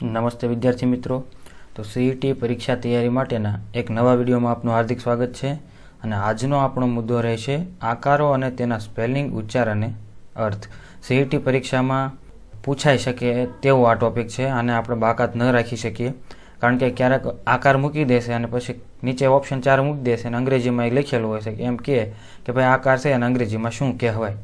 નમસ્તે વિદ્યાર્થી મિત્રો. તો સીઈટી પરીક્ષા તૈયારી માટેના એક નવા વિડીયોમાં આપનું હાર્દિક સ્વાગત છે અને આજનો આપણો મુદ્દો રહેશે આકારો અને તેના સ્પેલિંગ, ઉચ્ચાર અને અર્થ. સીઈટી પરીક્ષામાં પૂછાઈ શકે તેવો આ ટોપિક છે અને આપણે બાકાત ન રાખી શકીએ. કારણ કે ક્યારેક આકાર મૂકી દેશે અને પછી નીચે ઓપ્શન ચાર મૂકી દેશે અને અંગ્રેજીમાં એ લખેલું હોય છે એમ કહે કે ભાઈ આકાર છે અને અંગ્રેજીમાં શું કહેવાય.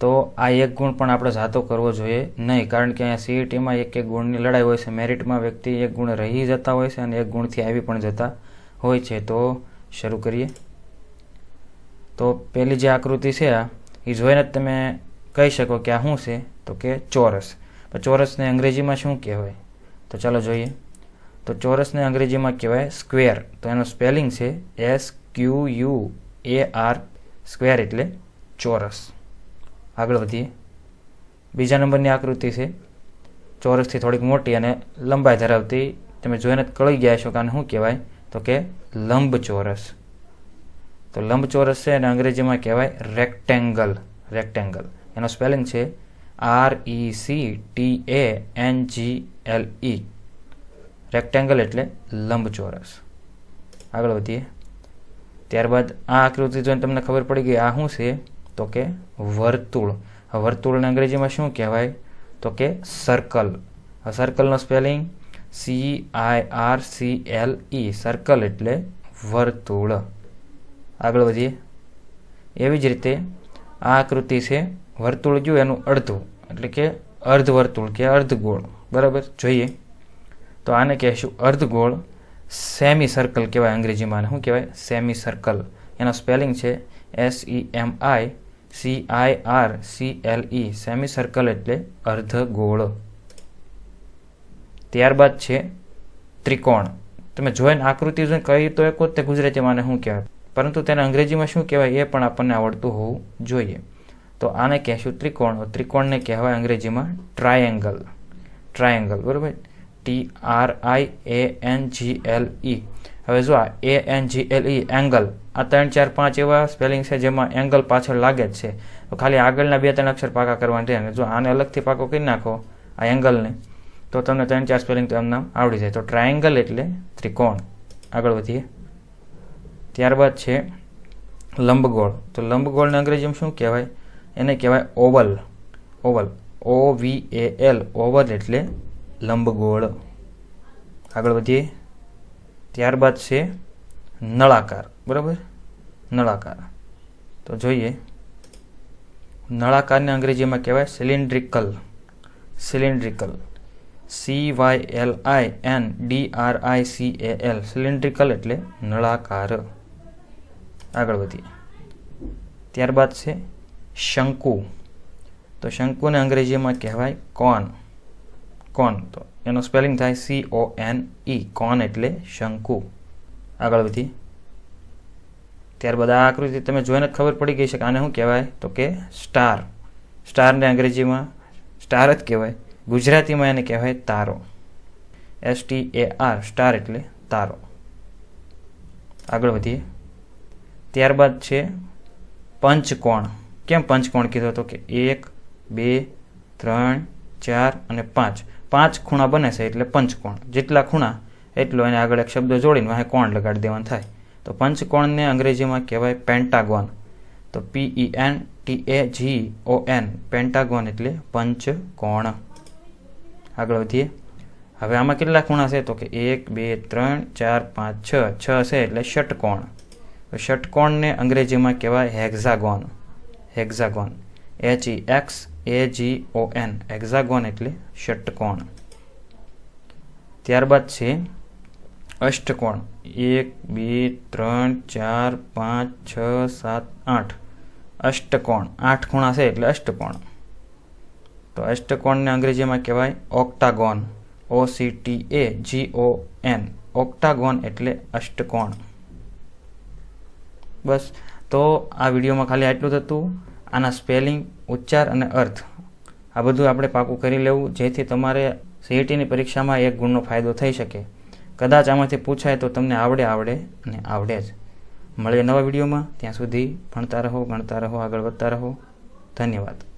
તો આ એક ગુણ પણ આપણે જાતો કરવો જોઈએ. નહીં, કારણ કે અહીંયા સીઈટીમાં એક એક ગુણની લડાઈ હોય છે. મેરિટમાં વ્યક્તિ એક ગુણ રહી જતા હોય છે અને એક ગુણથી આવી પણ જતા હોય છે. તો શરૂ કરીએ. તો પહેલી જે આકૃતિ છે આ, એ જોઈને જ તમે કહી શકો કે આ શું છે? તો કે ચોરસ. ચોરસને અંગ્રેજીમાં શું કહેવાય? તો ચાલો જોઈએ. તો ચોરસને અંગ્રેજીમાં કહેવાય સ્ક્વેર. તો એનું સ્પેલિંગ છે S Q U A R square એટલે ચોરસ. આગળ વધીએ બીજા નંબરની આકૃતિ છે. ચોરસથી થોડીક મોટી અને લંબાઈ ધરાવતી. તમે જોઈને કળી ગયા છો કારણ શું કહેવાય? તો કે લંબચોરસ. તો લંબચોરસ છે અને અંગ્રેજીમાં કહેવાય રેક્ટેંગલ રેક્ટેંગલ એનો સ્પેલિંગ છે R E C T A N G L E rectangle એટલે લંબચોરસ. આગળ વધીએ. ત્યારબાદ આ આકૃતિ જોઈને તમને ખબર પડી ગઈ આ શું છે? તો કે વર્તુળ વર્તુળને અંગ્રેજીમાં શું કહેવાય? તો કે circle સર્કલનો spelling C I R C L E circle એટલે વર્તુળ. આગળ વધીએ. એવી જ રીતે આ આકૃતિ છે વર્તુળ જો એનું અડધું, એટલે કે અર્ધ વર્તુળ કે અર્ધગોળ. બરાબર? જોઈએ. તો આને કહેશું અર્ધગોળ સેમી સર્કલ કહેવાય અંગ્રેજીમાં. શું કહેવાય? સેમી સર્કલ એનો સ્પેલિંગ છે S E M I C I R C L E semi circle એટલે અર્ધ ગોળ ત્યારબાદ છે ત્રિકોણ. તમે જોઈને આકૃતિ જોઈને કહી તો એક તે ગુજરાતીમાં શું કહેવાય. પરંતુ તેને અંગ્રેજીમાં શું કહેવાય એ પણ આપણને આવડતું હોવું જોઈએ. તો આને કહેશું ત્રિકોણ. ત્રિકોણને કહેવાય અંગ્રેજીમાં ટ્રાયેંગલ ટ્રાયેંગલ બરાબર? T R I A N G L E હવે જો આ A N G L E angle આ ત્રણ ચાર પાંચ એવા સ્પેલિંગ છે જેમાં એંગલ પાછળ લાગે જ છે. તો ખાલી આગળના બે ત્રણ અક્ષર પાકા કરવાના રહે જો આને અલગથી પાકો કરી નાખો, આ એંગલને તો તમને ત્રણ ચાર સ્પેલિંગ તો એમના આવડી જાય. તો ટ્રાયેંગલ એટલે ત્રિકોણ. આગળ વધીએ. ત્યારબાદ છે લંબગોળ. તો લંબગોળને અંગ્રેજીમાં શું કહેવાય? એને કહેવાય oval. Oval. O V A L oval એટલે લંબગોળ. આગળ વધીએ. ત્યારબાદ છે નળાકાર. બરાબર? નળાકાર. તો જોઈએ. નળાકારને અંગ્રેજીમાં કહેવાય cylindrical cylindrical C Y L I N D R I C A L cylindrical એટલે નળાકાર. આગળ વધીએ. ત્યારબાદ છે શંકુ. તો શંકુને અંગ્રેજીમાં કહેવાય કોન કોન તો? એનો સ્પેલિંગ થાય સી ઓ એન ઈ કોન એટલે શંકુ. આગળ વધીએ ત્યારબાદ આ આકૃતિ તમે જોઈને ખબર પડી ગઈ છે કે આને શું કહેવાય? તો કે સ્ટાર. સ્ટારને અંગ્રેજીમાં સ્ટાર જ કહેવાય. ગુજરાતીમાં એને કહેવાય તારો. S T A R star એટલે તારો. આગળ વધીએ. ત્યારબાદ છે પંચકોણ. કેમ પંચકોણ કીધો હતો કે એક, બે, ત્રણ, ચાર અને પાંચ. પાંચ ખૂણા બને છે એટલે પંચકોણ. જેટલા ખૂણા, એટલો એને આગળ એક શબ્દ જોડીને વાંહે કોણ લગાડી દેવાનું થાય. તો પંચકોણને અંગ્રેજીમાં કહેવાય પેન્ટાગોન. તો P E N T A G O N pentagon એટલે પંચકોણ. આગળ વધીએ. હવે આમાં કેટલા ખૂણા છે? તો કે એક, બે, ત્રણ, ચાર, પાંચ, છ. છ છે એટલે ષટકોણ. તો ષટકોણને અંગ્રેજીમાં કહેવાય hexagon. Hexagon. H E X A G O N hexagon એટલે ષટકોણ. ત્યારબાદ છે અષ્ટકોણ. એક, બે, ત્રણ, ચાર, પાંચ, છ, સાત, આઠ. અષ્ટકોણ. આઠ ખૂણા છે એટલે અષ્ટકોણ. તો અષ્ટકોણને અંગ્રેજીમાં કહેવાય octagon. O C T A G O N octagon એટલે અષ્ટકોણ. બસ. તો આ વિડીયોમાં ખાલી આટલું જ હતું. આના સ્પેલિંગ, ઉચ્ચાર અને અર્થ. આ બધું આપણે પાકું કરી લેવું, જેથી તમારે સીઈટીની પરીક્ષામાં એક ગુણનો ફાયદો થઈ શકે. કદાચ આમાંથી પૂછાય તો તમને આવડે આવડે અને આવડે જ. મળીએ નવા વિડીયોમાં. ત્યાં સુધી ભણતા રહો ભણતા રહો, આગળ વધતા રહો. ધન્યવાદ.